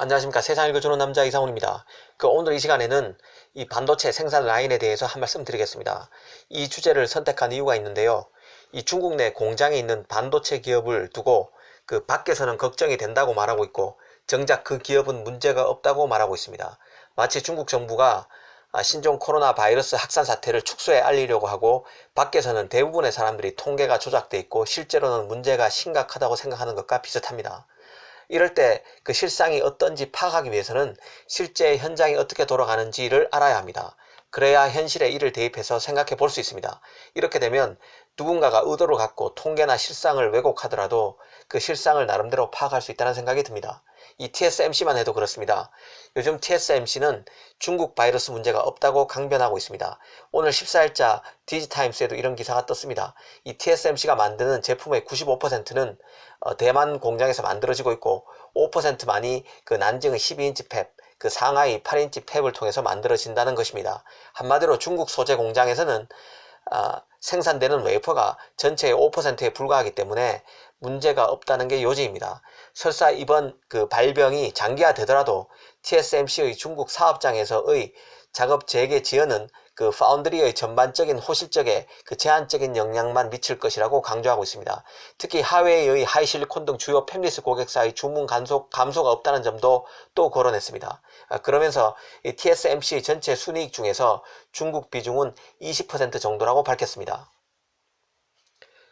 안녕하십니까 세상 읽어주는 남자 이상훈입니다. 그 오늘 이 시간에는 이 반도체 생산 라인에 대해서 한 말씀 드리겠습니다. 이 주제를 선택한 이유가 있는데요. 이 중국 내 공장에 있는 반도체 기업을 두고 그 밖에서는 걱정이 된다고 말하고 있고 정작 그 기업은 문제가 없다고 말하고 있습니다. 마치 중국 정부가 아, 신종 코로나 바이러스 확산 사태를 축소해 알리려고 하고 밖에서는 대부분의 사람들이 통계가 조작돼 있고 실제로는 문제가 심각하다고 생각하는 것과 비슷합니다. 이럴 때 그 실상이 어떤지 파악하기 위해서는 실제 현장이 어떻게 돌아가는지를 알아야 합니다. 그래야 현실에 이를 대입해서 생각해 볼 수 있습니다. 이렇게 되면 누군가가 의도를 갖고 통계나 실상을 왜곡하더라도 그 실상을 나름대로 파악할 수 있다는 생각이 듭니다. 이 TSMC만 해도 그렇습니다. 요즘 TSMC는 중국 바이러스 문제가 없다고 강변하고 있습니다. 오늘 14일자 디지타임스에도 이런 기사가 떴습니다. 이 TSMC가 만드는 제품의 95%는 어, 대만 공장에서 만들어지고 있고 5%만이 그 난징의 12인치 팹, 그 상하이 8인치 팹을 통해서 만들어진다는 것입니다. 한마디로 중국 소재 공장에서는 아, 생산되는 웨이퍼가 전체의 5%에 불과하기 때문에 문제가 없다는 게 요지입니다. 설사 이번 그 발병이 장기화되더라도 TSMC의 중국 사업장에서의 작업 재개 지연은 그 파운드리의 전반적인 호실적에 그 제한적인 영향만 미칠 것이라고 강조하고 있습니다. 특히 하웨이의 하이실리콘 등 주요 팹리스 고객사의 주문 감소, 감소가 없다는 점도 또 거론했습니다. 아, 그러면서 이 TSMC 전체 순이익 중에서 중국 비중은 20% 정도라고 밝혔습니다.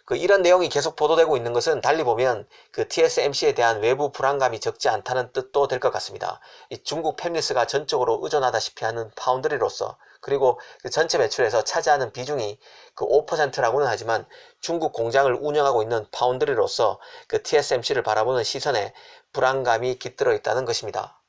그 이런 내용이 계속 보도되고 있는 것은 달리 보면 그 TSMC에 대한 외부 불안감이 적지 않다는 뜻도 될 것 같습니다. 이 중국 팹리스가 전적으로 의존하다시피 하는 파운드리로서 그리고 그 전체 매출에서 차지하는 비중이 그 5%라고는 하지만 중국 공장을 운영하고 있는 파운드리로서 그 TSMC를 바라보는 시선에 불안감이 깃들어 있다는 것입니다.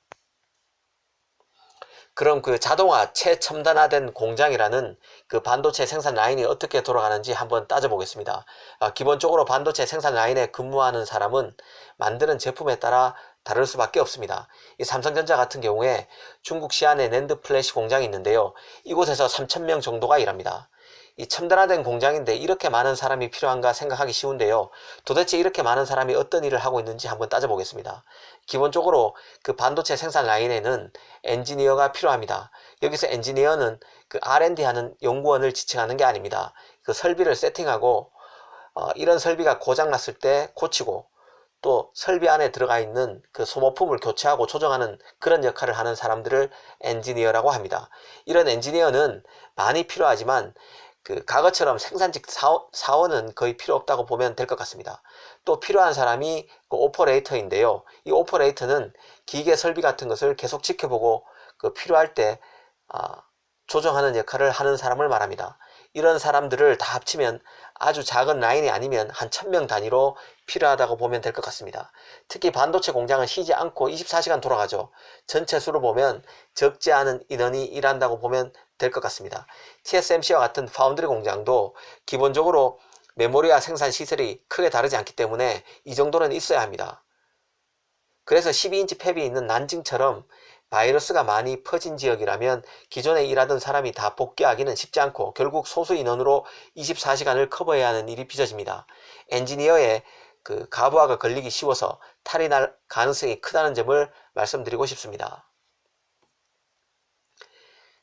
그럼 그 자동화 최첨단화된 공장이라는 그 반도체 생산 라인이 어떻게 돌아가는지 한번 따져보겠습니다. 아, 기본적으로 반도체 생산 라인에 근무하는 사람은 만드는 제품에 따라 다를 수밖에 없습니다. 이 삼성전자 같은 경우에 중국 시안에 낸드 플래시 공장이 있는데요. 이곳에서 3,000명 정도가 일합니다. 이 첨단화된 공장인데 이렇게 많은 사람이 필요한가 생각하기 쉬운데요. 도대체 이렇게 많은 사람이 어떤 일을 하고 있는지 한번 따져보겠습니다. 기본적으로 그 반도체 생산 라인에는 엔지니어가 필요합니다. 여기서 엔지니어는 그 R&D 하는 연구원을 지칭하는 게 아닙니다. 그 설비를 세팅하고 어, 이런 설비가 고장 났을 때 고치고 또 설비 안에 들어가 있는 그 소모품을 교체하고 조정하는 그런 역할을 하는 사람들을 엔지니어라고 합니다. 이런 엔지니어는 많이 필요하지만 그 과거처럼 생산직 사원, 은 거의 필요 없다고 보면 될 것 같습니다. 또 필요한 사람이 그 오퍼레이터인데요. 이 오퍼레이터는 기계 설비 같은 것을 계속 지켜보고 그 필요할 때 아, 조정하는 역할을 하는 사람을 말합니다. 이런 사람들을 다 합치면 아주 작은 라인이 아니면 한 천 명 단위로 필요하다고 보면 될 것 같습니다. 특히 반도체 공장은 쉬지 않고 24시간 돌아가죠. 전체 수로 보면 적지 않은 인원이 일한다고 보면 될 것 같습니다. TSMC와 같은 파운드리 공장도 기본적으로 메모리와 생산 시설이 크게 다르지 않기 때문에 이 정도는 있어야 합니다. 그래서 12인치 팹이 있는 난징처럼 바이러스가 많이 퍼진 지역이라면 기존에 일하던 사람이 다 복귀하기는 쉽지 않고 결국 소수 인원으로 24시간을 커버해야 하는 일이 빚어집니다. 엔지니어의 그 가부하가 걸리기 쉬워서 탈이 날 가능성이 크다는 점을 말씀드리고 싶습니다.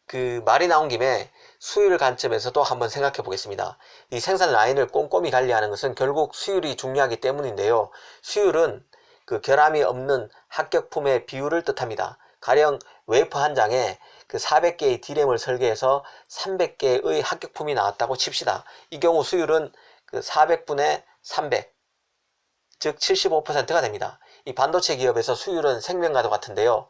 그 말이 나온 김에 수율 관점에서도 한번 생각해 보겠습니다. 이 생산 라인을 꼼꼼히 관리하는 것은 결국 수율이 중요하기 때문인데요. 수율은 그 결함이 없는 합격품의 비율을 뜻합니다. 가령 웨이퍼 한 장에 그 400개의 디램을 설계해서 300개의 합격품이 나왔다고 칩시다. 이 경우 수율은 그 400분의 300, 즉 75%가 됩니다. 이 반도체 기업에서 수율은 생명과도 같은데요.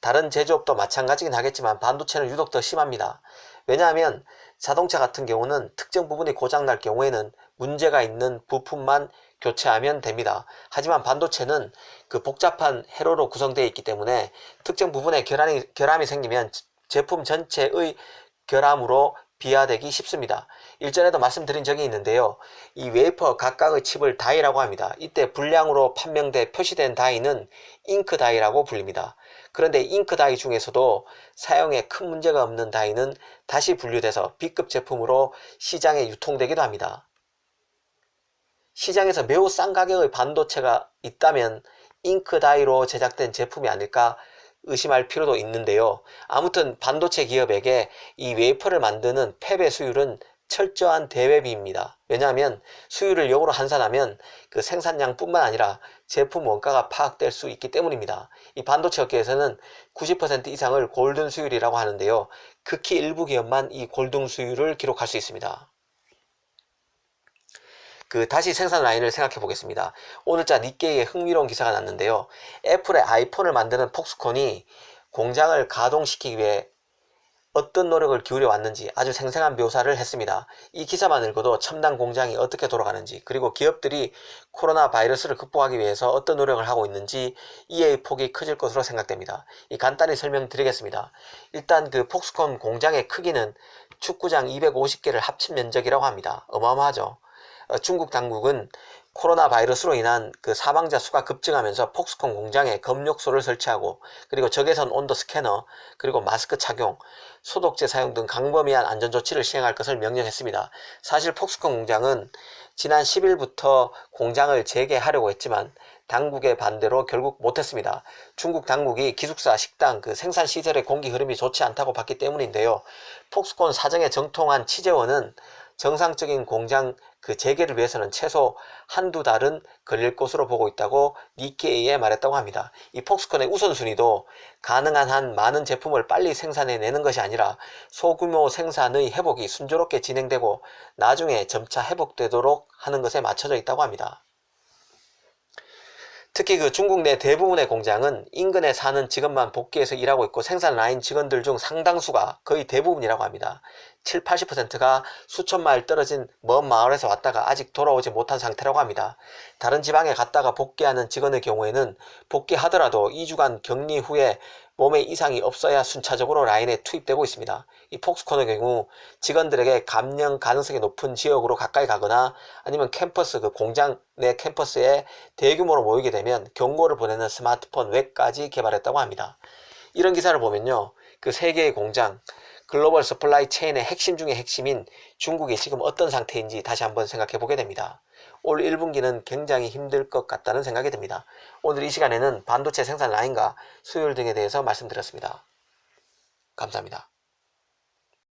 다른 제조업도 마찬가지긴 하겠지만 반도체는 유독 더 심합니다. 왜냐하면 자동차 같은 경우는 특정 부분이 고장날 경우에는 문제가 있는 부품만 교체하면 됩니다. 하지만 반도체는 그 복잡한 회로로 구성되어 있기 때문에 특정 부분에 결함이, 결함이 생기면 제품 전체의 결함으로 비하되기 쉽습니다. 일전에도 말씀드린 적이 있는데요. 이 웨이퍼 각각의 칩을 다이라고 합니다. 이때 불량으로 판명돼 표시된 다이는 잉크 다이라고 불립니다. 그런데 잉크 다이 중에서도 사용에 큰 문제가 없는 다이는 다시 분류돼서 B급 제품으로 시장에 유통되기도 합니다. 시장에서 매우 싼 가격의 반도체가 있다면 잉크다이로 제작된 제품이 아닐까 의심할 필요도 있는데요. 아무튼 반도체 기업에게 이 웨이퍼를 만드는 패배 수율은 철저한 대외비입니다. 왜냐하면 수율을 역으로 환산하면 그 생산량뿐만 아니라 제품 원가가 파악될 수 있기 때문입니다. 이 반도체 업계에서는 90% 이상을 골든 수율이라고 하는데요. 극히 일부 기업만 이 골든 수율을 기록할 수 있습니다. 그 다시 생산 라인을 생각해 보겠습니다. 오늘자 니케이에 흥미로운 기사가 났는데요. 애플의 아이폰을 만드는 폭스콘이 공장을 가동시키기 위해 어떤 노력을 기울여 왔는지 아주 생생한 묘사를 했습니다. 이 기사만 읽어도 첨단 공장이 어떻게 돌아가는지 그리고 기업들이 코로나 바이러스를 극복하기 위해서 어떤 노력을 하고 있는지 이해의 폭이 커질 것으로 생각됩니다. 이 간단히 설명드리겠습니다. 일단 그 폭스콘 공장의 크기는 축구장 250개를 합친 면적이라고 합니다. 어마어마하죠. 어, 중국 당국은 코로나 바이러스로 인한 그 사망자 수가 급증하면서 폭스콘 공장에 검역소를 설치하고 그리고 적외선 온도 스캐너 그리고 마스크 착용 소독제 사용 등 강범위한 안전 조치를 시행할 것을 명령했습니다. 사실 폭스콘 공장은 지난 10일부터 공장을 재개하려고 했지만 당국의 반대로 결국 못했습니다. 중국 당국이 기숙사, 식당, 그 생산 시설의 공기 흐름이 좋지 않다고 봤기 때문인데요. 폭스콘 사정에 정통한 취재원은 정상적인 공장 그 재개를 위해서는 최소 한두 달은 걸릴 것으로 보고 있다고 니케이에 말했다고 합니다. 이 폭스콘의 우선순위도 가능한 한 많은 제품을 빨리 생산해내는 것이 아니라 소규모 생산의 회복이 순조롭게 진행되고 나중에 점차 회복되도록 하는 것에 맞춰져 있다고 합니다. 특히 그 중국 내 대부분의 공장은 인근에 사는 직원만 복귀해서 일하고 있고 생산 라인 직원들 중 상당수가 거의 대부분이라고 합니다. 7, 80%가 수천 마일 떨어진 먼 마을에서 왔다가 아직 돌아오지 못한 상태라고 합니다. 다른 지방에 갔다가 복귀하는 직원의 경우에는 복귀하더라도 2주간 격리 후에 몸에 이상이 없어야 순차적으로 라인에 투입되고 있습니다. 이 폭스콘의 경우 직원들에게 감염 가능성이 높은 지역으로 가까이 가거나 아니면 캠퍼스 그 공장 내 캠퍼스에 대규모로 모이게 되면 경고를 보내는 스마트폰 웹까지 개발했다고 합니다. 이런 기사를 보면요. 그 세 개의 공장 글로벌 서플라이 체인의 핵심 중의 핵심인 중국이 지금 어떤 상태인지 다시 한번 생각해 보게 됩니다. 올 1분기는 굉장히 힘들 것 같다는 생각이 듭니다. 오늘 이 시간에는 반도체 생산 라인과 수율 등에 대해서 말씀드렸습니다. 감사합니다.